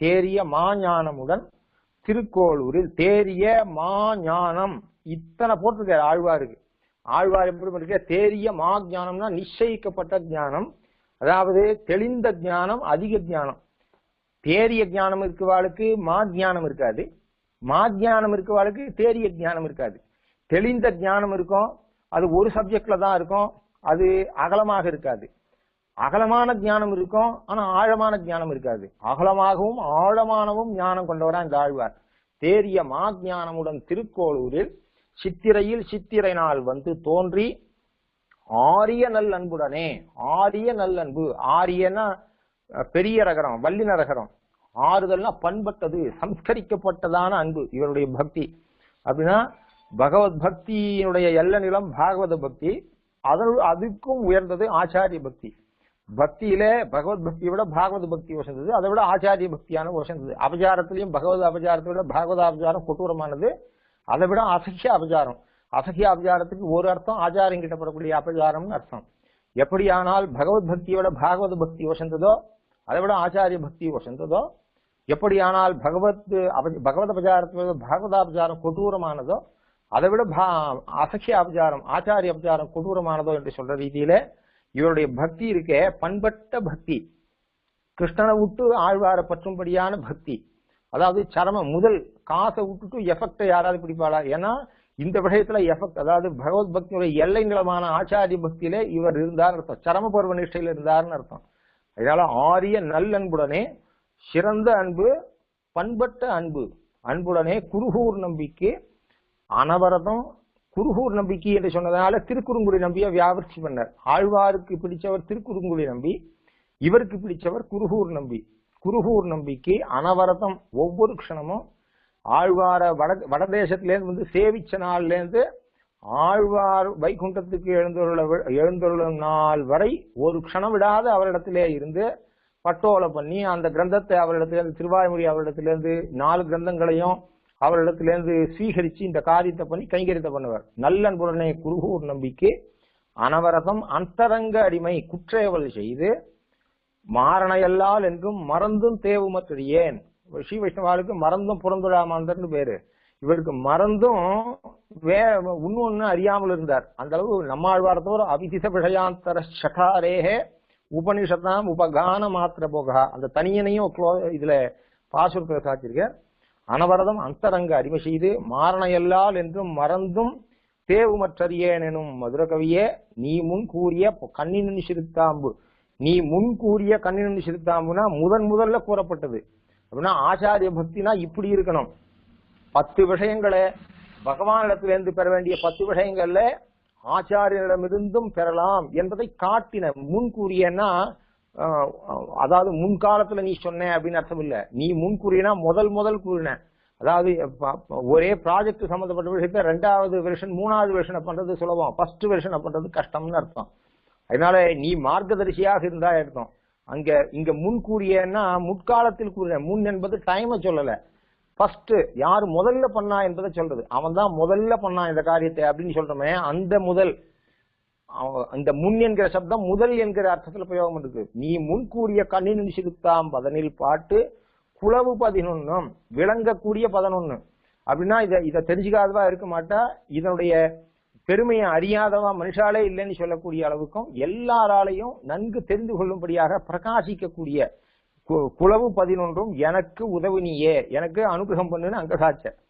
தேரிய மாஞானமுடன் திருக்கோளூரில் தேரிய மாஞானம். இத்தனை போட்டிருக்காரு ஆழ்வாருக்கு. ஆழ்வார் எப்படி இருக்க தேரிய மா ஜானம்னா நிச்சயிக்கப்பட்ட ஞானம். அதாவது தெளிந்த ஞானம் அதிக ஞானம். தேரிய ஞானம் இருக்கவாளுக்கு மா ஞானம் இருக்காது. மா ஜானம் இருக்கவாளுக்கு தேரிய ஞானம் இருக்காது. தெளிந்த ஞானம் இருக்கும். அது ஒரு சப்ஜெக்ட்ல தான் இருக்கும். அது அகலமாக இருக்காது. அகலமான ஞானம் இருக்கும் ஆனா ஆழமான ஞானம் இருக்காது. அகலமாகவும் ஆழமானவும் ஞானம் கொண்டவரா இந்த ஆழ்வார். தேரிய மா ஞானமுடன் திருக்கோளூரில் சித்திரையில் சித்திரை நாள் வந்து தோன்றி ஆரிய நல் அன்புடனே ஆரிய நல்லன்பு ஆரியனா பெரிய ரகரம் வல்லின ரகரம் ஆறுதல்னா பண்பட்டது சம்ஸ்கரிக்கப்பட்டதான அன்பு இவருடைய பக்தி. அப்படின்னா பகவத் பக்தியினுடைய எல்ல நிலம் பாகவத பக்தி அதனு அதுக்கும் உயர்ந்தது ஆச்சாரிய பக்தி. பக்தியில பகவத் பக்தியை விட பாகவத பக்தி வசந்தது. அதை விட ஆச்சாரிய பக்தியான வசந்தது. அபஜாரத்திலையும் பகவத அபஜாரத்தை விட பாகவத அபஜாரம் கொடூரமானது. அதை விட அசகிய அபஜாரம். அசகிய அபஜாரத்துக்கு ஒரு அர்த்தம் ஆச்சாரம் கிட்டப்படக்கூடிய அபஜாரம்னு அர்த்தம். எப்படியானால் பகவத் பக்தியோட பாகவத பக்தி வசந்ததோ அதை விட ஆச்சாரிய பக்தி வசந்ததோ எப்படியானால் பகவத் பகவத பகவத் அபஜாரத்தை விட பாகவத அபஜாரம் கொடூரமானதோ அதை விட பா- அசகிய அபஜாரம் ஆச்சாரிய அபஜாரம் கொடூரமானதோ என்று சொல்ற ரீதியில இவருடைய பக்தி இருக்கே பண்பட்ட பக்தி. கிருஷ்ணனை விட்டு ஆழ்வார பற்றும்படியான பக்தி. அதாவது சரமம் முதல் காசை விட்டுட்டு எஃபெக்டை யாராவது பிடிப்பாளா? ஏன்னா இந்த விஷயத்துல எஃபெக்ட் அதாவது பகவத் பக்தியுடைய எல்லை நிலமான ஆச்சாரிய பக்தியில இவர் இருந்தார் அர்த்தம். சரம பருவ நிஷ்டையில இருந்தார்னு அர்த்தம். அதனால ஆரிய நல்லன்புடனே சிறந்த அன்பு பண்பட்ட அன்பு அன்புடனே குருகூர் நம்பிக்கை அனவரதம் குருகூர் நம்பிக்கை என்று சொன்னதால திருக்குறுங்குடி நம்பியை வியாபர்த்தி பண்ணார். ஆழ்வாருக்கு பிடிச்சவர் திருக்குறுங்குடி நம்பி இவருக்கு பிடிச்சவர் குருகூர் நம்பி. குருகூர் நம்பிக்கை அனவரதம் ஒவ்வொரு க்ஷணமும் ஆழ்வார வட வடதேசத்திலேருந்து வந்து சேவிச்ச நாள்லேருந்து ஆழ்வார் வைகுண்டத்துக்கு எழுந்துள்ள எழுந்துள்ள நாள் வரை ஒரு க்ஷணம் விடாத அவரிடத்திலே இருந்து பட்டோலை பண்ணி அந்த கிரந்தத்தை அவரிடத்திலிருந்து திருவாய்மொழி அவரிடத்திலிருந்து நாலு கிரந்தங்களையும் அவரிடத்திலிருந்து ஸ்வீகரித்து இந்த காரியத்தை பண்ணி கைங்கரியத்தை பண்ணுவார். நல்லன்புடனே குருகூர் நம்பிக்கை. அனவரதம் அந்தரங்க அடிமை குற்றேவல் செய்து மாறனையல்லால் என்றும் மறந்தும் தேவுமற்றறியேன் ஸ்ரீ வைஷ்ணவாளுக்கு மறந்தும் புறந்துடாமாந்தர்னு பேரு. இவருக்கு மறந்தும் வே இன்னொன்னு அறியாமல் இருந்தார். அந்த அளவு நம்மாழ்வாரத்தோர் அபிதிச விஷயாந்தர சகாரேகே உபனிஷத்தாம் உபகான மாத்திர போகா. அந்த தனியனையும் இதுல பாசுரத்தில் சாச்சிருக்க அனவரதம் அந்தரங்க அடிமை செய்து மாறனையல்லால் என்றும் மறந்தும் தேவுமற்றறியேன் எனும் மதுரகவியே நீ முன் கூறிய கண்ணினி சிறுத்தாம்பு. நீ முன் கூறிய கண்ணினி சிறுத்தாம்புனா முதன் முதல்ல கூறப்பட்டது. அப்படின்னா ஆச்சாரிய பக்தினா இப்படி இருக்கணும். பத்து விஷயங்களை பகவானிடத்திலிருந்து பெற வேண்டிய பத்து விஷயங்கள்ல ஆச்சாரியனிடமிருந்தும் பெறலாம் என்பதை காட்டின முன் கூறியன்னா அதாவது முன்காலத்துல நீ சொன்ன அப்படின்னு அர்த்தம் இல்ல. நீ முன் கூறினா முதல் முதல் கூறின. அதாவது ஒரே ப்ராஜெக்ட் சம்பந்தப்பட்ட விஷயத்த ரெண்டாவது வெர்ஷன் மூணாவது வெர்ஷனை பண்றது சுலபம். ஃபர்ஸ்ட் வெர்ஷனை பண்றது கஷ்டம்னு அர்த்தம். அதனால நீ மார்க்கதரிசியாக இருந்தா அர்த்தம். அங்க இங்க முன் கூறியன்னா முற்காலத்தில் கூறின. முன் என்பது டைமை சொல்லல. ஃபர்ஸ்ட் யார் முதல்ல பண்ணா என்பதை சொல்றது. அவன் தான் முதல்ல பண்ணான் இந்த காரியத்தை அப்படின்னு சொல்றமே அந்த முதல் இந்த முன் என்கிற சப்தம் முதல் என்கிற அர்த்தத்துல பிரயோகம் இருக்கு நீ முன் கூறிய கண்ணின் சிறுத்தாம் பதனில் பாட்டு குளவு பதினொன்னும் விளங்கக்கூடிய பதினொன்னு. அப்படின்னா இதை இதை தெரிஞ்சுக்காதவா இருக்க மாட்டா. இதனுடைய பெருமையை அறியாதவா மனுஷாலே இல்லைன்னு சொல்லக்கூடிய அளவுக்கும் எல்லாராலையும் நன்கு தெரிந்து கொள்ளும்படியாக பிரகாசிக்கக்கூடிய கு- குளவு பதினொன்றும் எனக்கு உதவினியே. நீயே எனக்கு அனுகிரகம் பண்ணுன்னு அங்க சாச்ச